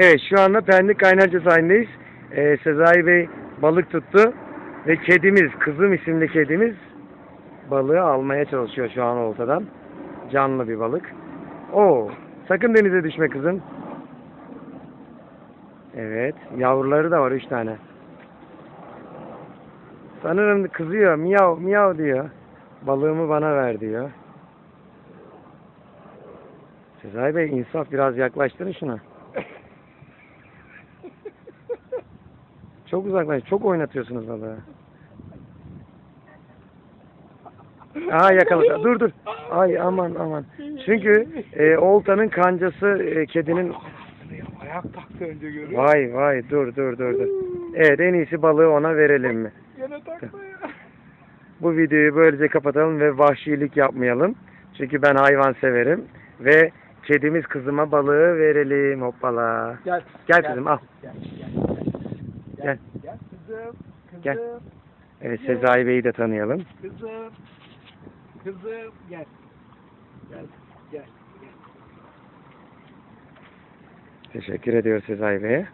Evet şu anda Pendik Kaynarca sahilindeyiz. Ee, Sezai Bey balık tuttu. Ve kedimiz, kızım isimli kedimiz balığı almaya çalışıyor şu an oltadan. Canlı bir balık. Oo, sakın denize düşme kızım. Evet, yavruları da var üç tane. Sanırım kızıyor, miyav miyav diyor. Balığımı bana ver diyor. Sezai Bey insaf biraz yaklaştırın şunu. Çok uzaklaş, çok oynatıyorsunuz balığı. Aha yakaladı. Dur dur. Ay aman aman. Çünkü e, oltanın kancası e, kedinin Ayak taktı önce görüyor? Vay vay dur dur dur dur. Evet en iyisi balığı ona verelim mi? Gene taktı ya. Bu videoyu böylece kapatalım ve vahşilik yapmayalım. Çünkü ben hayvan severim. Ve kedimiz kızıma balığı verelim hoppala. Gel. Gel kızım al. Gel. Gel. Gel. Gel kızım. Kızım. Gel. Evet Sezai Bey'i de tanıyalım. Kızım. Kızım. Gel. Gel. Gel. Teşekkür ediyoruz Sezai Bey'e.